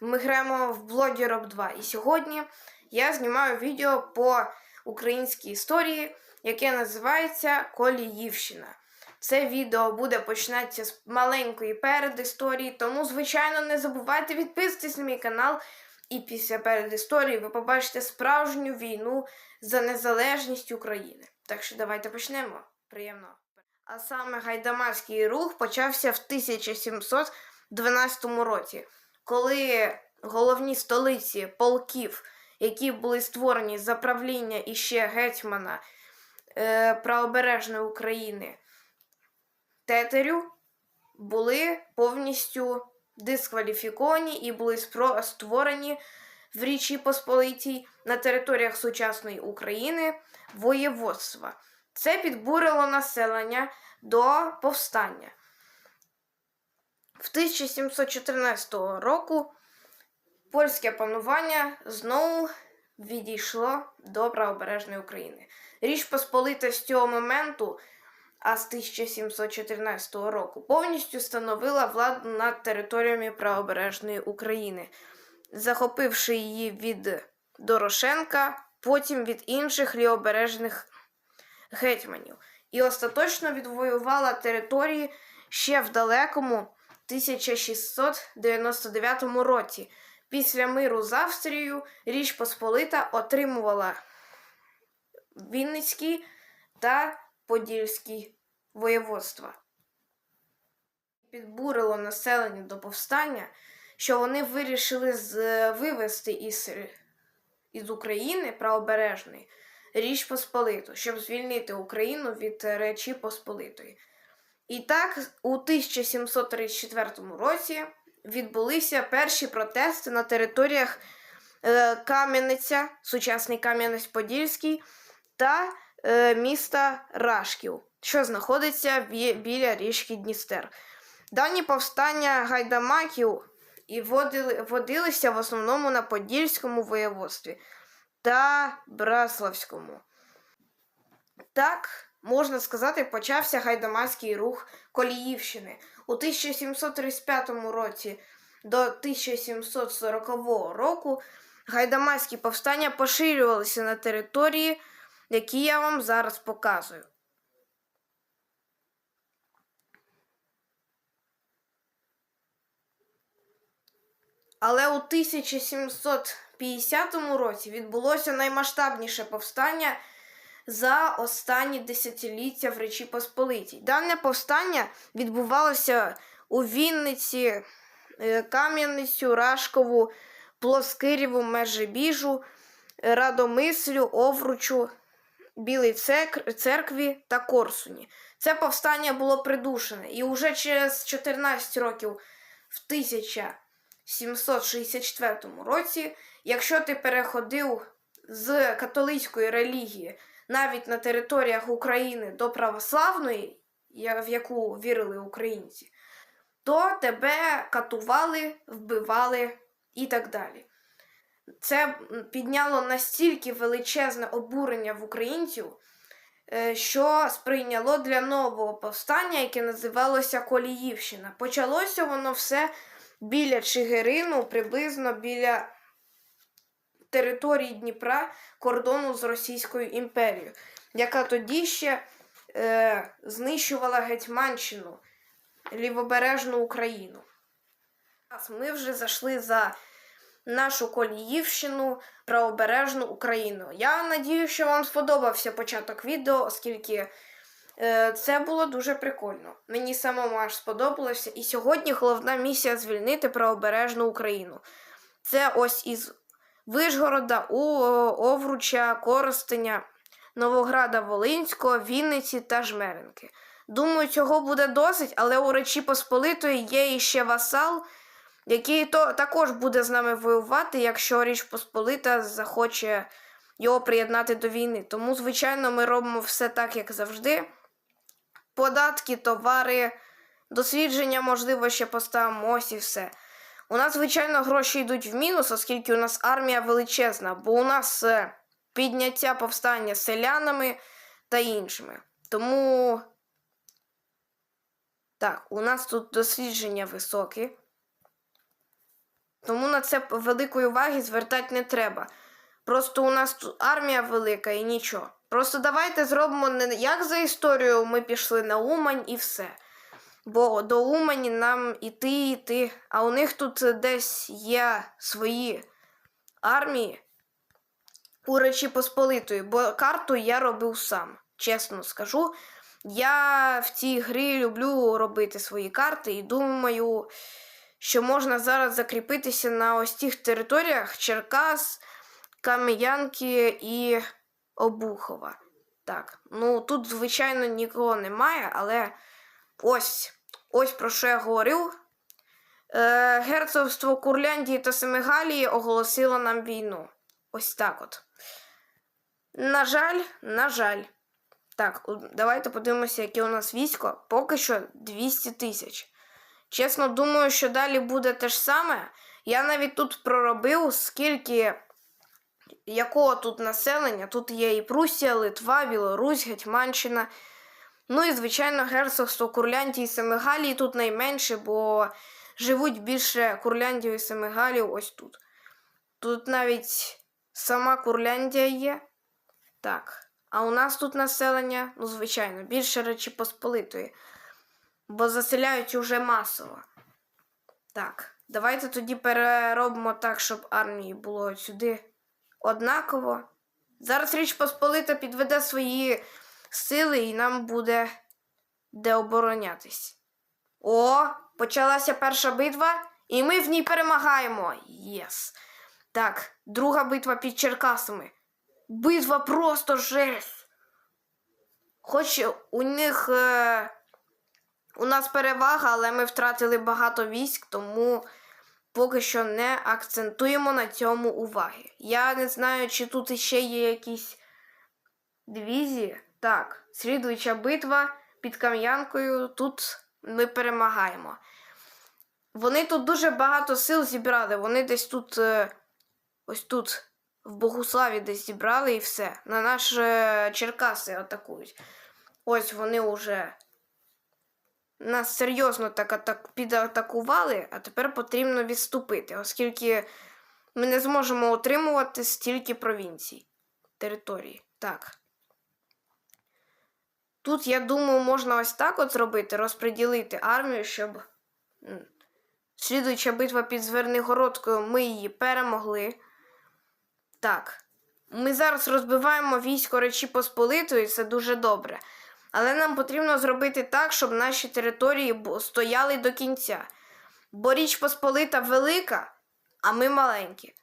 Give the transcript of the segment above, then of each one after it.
Ми граємо в блогі Роб 2. І сьогодні я знімаю відео по українській історії, яке називається Коліївщина. Це відео буде починатися з маленької передісторії, тому, звичайно, не забувайте підписатись на мій канал. І після передісторії ви побачите справжню війну за незалежність України. Так що давайте почнемо. Приємно. А саме гайдамацький рух почався в 1712 році, коли головні столиці полків, які були створені за правління іще гетьмана е, правобережної України Тетерю, були повністю дискваліфіковані і були створені в Річі Посполитій на територіях сучасної України воєводства. Це підбурило населення до повстання. В 1714 року польське панування знову відійшло до правобережної України. Річ Посполита з цього моменту, а з 1714 року, повністю становила владу над територіями правобережної України, захопивши її від Дорошенка, потім від інших лівобережних гетьманів, і остаточно відвоювала території ще в далекому 1699 році. Після миру з Австрією Річ Посполита отримувала Вінницькі та Подільські воєводства. Підбурило населення до повстання, що вони вирішили вивести із, із України правобережної Річ Посполиту, щоб звільнити Україну від Речі Посполитої. І так, у 1734 році відбулися перші протести на територіях е, Кам'яниця, сучасний Кам'янець-Подільський та е, міста Рашків, що знаходиться бі- біля річки Дністер. Дані повстання гайдамаків і водили, водилися в основному на Подільському воєводстві та Браславському. Так, можна сказати, почався гайдамацький рух Коліївщини. У 1735 році до 1740 року гайдамацькі повстання поширювалися на території, які я вам зараз показую. Але у 1750 році відбулося наймасштабніше повстання за останні десятиліття в Речі Посполитій. Дане повстання відбувалося у Вінниці, е, Кам'яницю, Рашкову, Плоскирєву, Межибіжу, Радомислю, Овручу, Білій церкві та Корсуні. Це повстання було придушене, і уже через 14 років в 1764 році, якщо ти переходив з католицької релігії навіть на територіях України до православної, в яку вірили українці, то тебе катували, вбивали і так далі. Це підняло настільки величезне обурення в українців, е, що сприйняло для нового повстання, яке називалося Коліївщина. Почалося воно все біля Чигирину, приблизно біля території Дніпра, кордону з Російською імперією, яка тоді ще е, знищувала Гетьманщину, лівобережну Україну. Ми вже зайшли за нашу Коліївщину, правобережну Україну. Я надію, що вам сподобався початок відео, оскільки е, це було дуже прикольно. Мені самому аж сподобалося. І сьогодні головна місія звільнити правобережну Україну. Це ось із Вишгорода, У, Овруча, Коростеня, Новограда Волинського, Вінниці та Жмеринки. Думаю, цього буде досить, але у Речі Посполитої є іще васал, який то також буде з нами воювати, якщо Річ Посполита захоче його приєднати до війни. Тому, звичайно, ми робимо все так, як завжди. Податки, товари, дослідження, можливо, ще поставимо ось і все. У нас, звичайно, гроші йдуть в мінус, оскільки у нас армія величезна, бо у нас е, підняття повстання з селянами та іншими. Тому так, у нас тут дослідження високі. Тому на це великої уваги звертати не треба. Просто у нас тут армія велика і нічого. Просто давайте зробимо не як за історію ми пішли на Умань і все. Бо до Умані нам іти, іти, а у них тут десь є свої армії у Речі Посполитої, бо карту я робив сам, чесно скажу. Я в цій грі люблю робити свої карти і думаю, що можна зараз закріпитися на ось тих територіях Черкас, Кам'янки і Обухова. Так, ну тут, звичайно, нікого немає, але ось, ось про що я говорив. Е, герцогство Курляндії та Семигалії оголосило нам війну. Ось так от. На жаль, на жаль. Так, давайте подивимося, яке у нас військо. Поки що 200 тисяч. Чесно, думаю, що далі буде те ж саме. Я навіть тут проробив, скільки якого тут населення. Тут є і Прусія, Литва, Білорусь, Гетьманщина. Ну і, звичайно, герцогство Курляндії і Семигалії тут найменше, бо живуть більше Курляндів і Семигалів ось тут. Тут навіть сама Курляндія є. Так. А у нас тут населення, ну, звичайно, більше Речі Посполитої. Бо заселяють уже масово. Так, давайте тоді переробимо так, щоб армії було сюди однаково. Зараз Річ Посполита підведе свої сили і нам буде де оборонятись. О, почалася перша битва, і ми в ній перемагаємо. Єс. Так, друга битва під Черкасами. Битва просто жесть. Хоч у них е, у нас перевага, але ми втратили багато військ, тому поки що не акцентуємо на цьому уваги. Я не знаю, чи тут іще є якісь дивізії. Так, слідуюча битва під Кам'янкою. Тут ми перемагаємо. Вони тут дуже багато сил зібрали. Вони десь тут, е, ось тут, в Богуславі десь зібрали і все. На наш е, Черкаси атакують. Ось вони вже нас серйозно так атак... підатакували, а тепер потрібно відступити, оскільки ми не зможемо отримувати стільки провінцій, території. Так. Тут, я думаю, можна ось так от зробити, розподілити армію, щоб слідуюча битва під Звернигородкою, ми її перемогли. Так. Ми зараз розбиваємо військо Речі Посполитої, це дуже добре. Але нам потрібно зробити так, щоб наші території стояли до кінця. Бо Річ Посполита велика, а ми маленькі.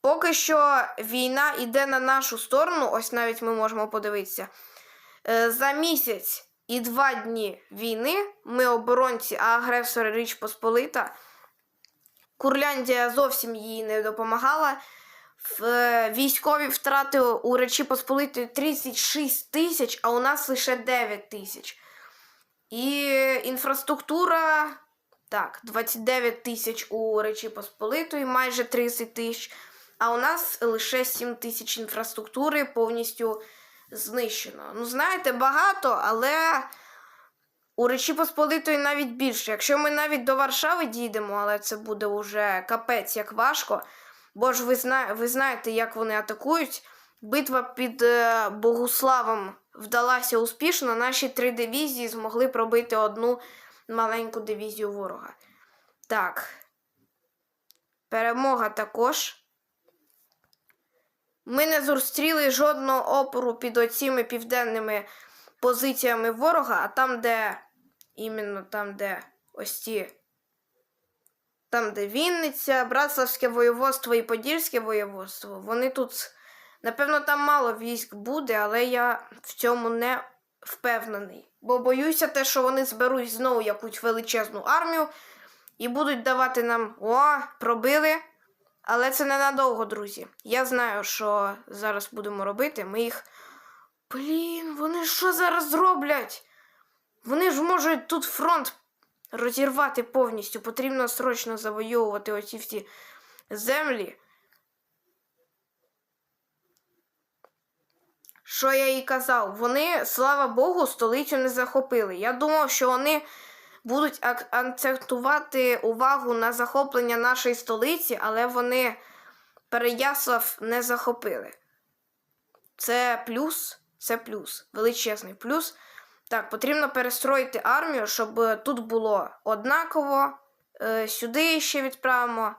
Поки що війна йде на нашу сторону, ось навіть ми можемо подивитися. Е, За місяць і два дні війни ми оборонці, а агресори Річ Посполита. Курляндія зовсім їй не допомагала. Е, військові втрати у Речі Посполитої 36 тисяч, а у нас лише 9 тисяч. І інфраструктура, так, 29 тисяч у Речі Посполитої, майже 30 тисяч. А у нас лише 7 тисяч інфраструктури повністю знищено. Ну, знаєте, багато, але у Речі Посполитої навіть більше. Якщо ми навіть до Варшави дійдемо, але це буде вже капець як важко. Бо ж ви, зна... ви знаєте, як вони атакують. Битва під е, Богуславом вдалася успішно. Наші три дивізії змогли пробити одну маленьку дивізію ворога. Так. Перемога також. Ми не зустріли жодного опору під оціми південними позиціями ворога, а там, де іменно там, де ось ті там, де Вінниця, Братславське воєводство і Подільське воєводство, вони тут, напевно, там мало військ буде, але я в цьому не впевнений. Бо боюся те, що вони зберуть знову якусь величезну армію і будуть давати нам о, пробили. Але це ненадовго, друзі. Я знаю, що зараз будемо робити. Ми їх. Блін, вони що зараз зроблять? Вони ж можуть тут фронт розірвати повністю. Потрібно срочно завойовувати оці всі землі. Що я їй казав? Вони, слава Богу, столицю не захопили. Я думав, що вони будуть ак- акцентувати увагу на захоплення нашої столиці, але вони Переяслав не захопили. Це плюс, це плюс, величезний плюс. Так, потрібно перестроїти армію, щоб тут було однаково. Е, сюди ще відправимо,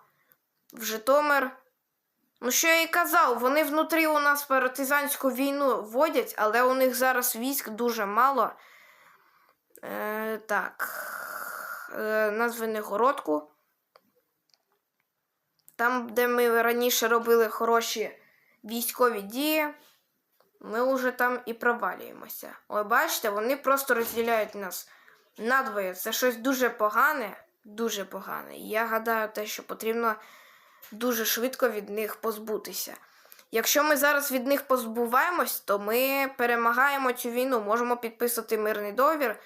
в Житомир. Ну, що я і казав, вони внутрі у нас партизанську війну водять, але у них зараз військ дуже мало. Е, так. Е, на Звенигородку. Там, де ми раніше робили хороші військові дії, ми вже там і провалюємося. Ой, бачите, вони просто розділяють нас надвоє. Це щось дуже погане, дуже погане. І я гадаю, те, що потрібно дуже швидко від них позбутися. Якщо ми зараз від них позбуваємось, то ми перемагаємо цю війну, можемо підписати мирний договір,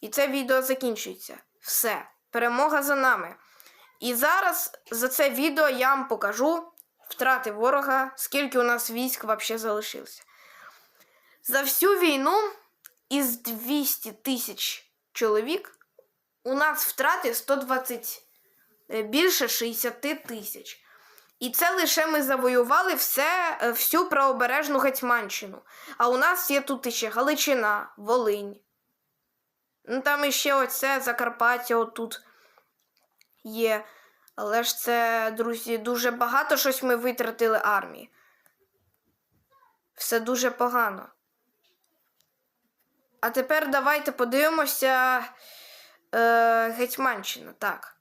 і це відео закінчується. Все, перемога за нами. І зараз за це відео я вам покажу втрати ворога, скільки у нас військ взагалі залишилося. За всю війну із 200 тисяч чоловік у нас втрати 120 е, більше 60 тисяч. І це лише ми завоювали все, е, всю правобережну Гетьманщину. А у нас є тут іще Галичина, Волинь. Ну там іще оце Закарпаття отут є. Але ж це, друзі, дуже багато щось ми витратили армії. Все дуже погано. А тепер давайте подивимося е, Гетьманщина. Так.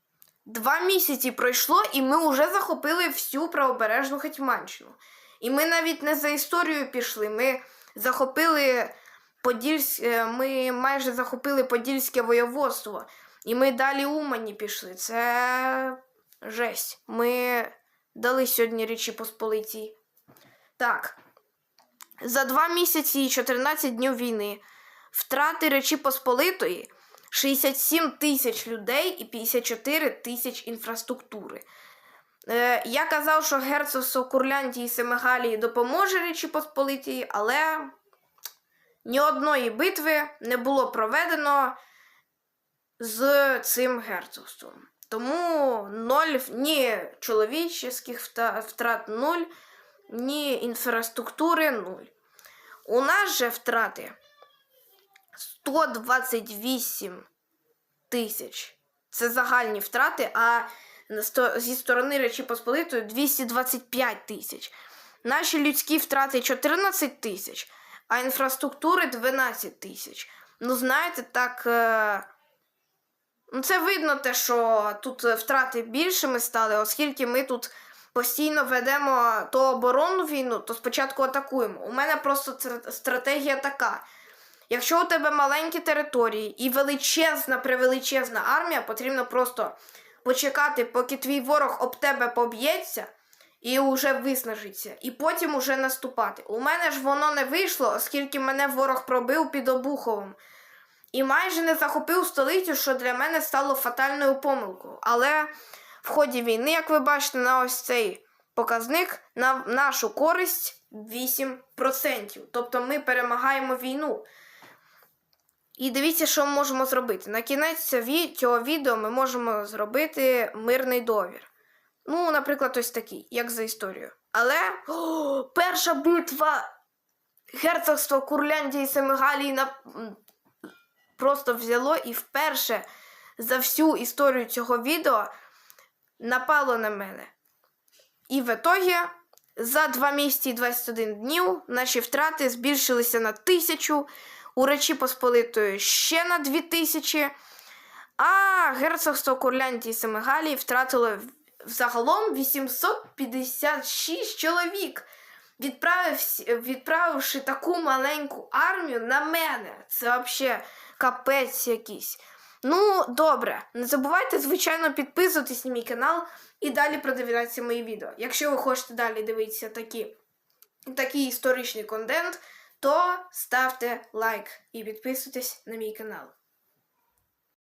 Два місяці пройшло, і ми вже захопили всю правобережну Гетьманщину. І ми навіть не за історією пішли. Ми захопили Подільсь... е, ми майже захопили Подільське воєводство. І ми далі Умані пішли. Це жесть. Ми дали сьогодні Річі Посполитій. Так. За два місяці і 14 днів війни втрати Речі Посполитої 67 тисяч людей і 54 тисяч інфраструктури. Е, я казав, що герцогство Курляндії і Семигалії допоможе Речі Посполитій, але ні одної битви не було проведено з цим герцогством. Тому ноль ні чоловічих втрат нуль, ні інфраструктури нуль. У нас же втрати 128 тисяч. Це загальні втрати, а зі сторони Речі Посполитої 225 тисяч. Наші людські втрати 14 тисяч, а інфраструктури 12 тисяч. Ну, знаєте, так. Ну, це видно те, що тут втрати більшими стали, оскільки ми тут постійно ведемо то оборонну війну, то спочатку атакуємо. У мене просто стратегія така. Якщо у тебе маленькі території і величезна, превеличезна армія, потрібно просто почекати, поки твій ворог об тебе поб'ється і вже виснажиться, і потім уже наступати. У мене ж воно не вийшло, оскільки мене ворог пробив під Обуховом. І майже не захопив столицю, що для мене стало фатальною помилкою. Але в ході війни, як ви бачите, на ось цей показник на нашу користь 8%. Тобто ми перемагаємо війну. І дивіться, що ми можемо зробити. На кінець цього відео ми можемо зробити мирний довір. Ну, наприклад, ось такий, як за історію. Але о, перша битва герцогства Курляндії і Семигалії на просто взяло і вперше за всю історію цього відео напало на мене. І в ітогі за 2 місяці і 21 днів наші втрати збільшилися на тисячу, у Речі Посполитої ще на 2000, а герцогство Курляндії і Семигалії втратило взагалом 856 чоловік відправивши таку маленьку армію на мене. Це взагалі капець якийсь. Ну, добре, не забувайте, звичайно, підписуватись на мій канал і далі продивлятися мої відео. Якщо ви хочете далі дивитися такі, такий історичний контент, то ставте лайк і підписуйтесь на мій канал.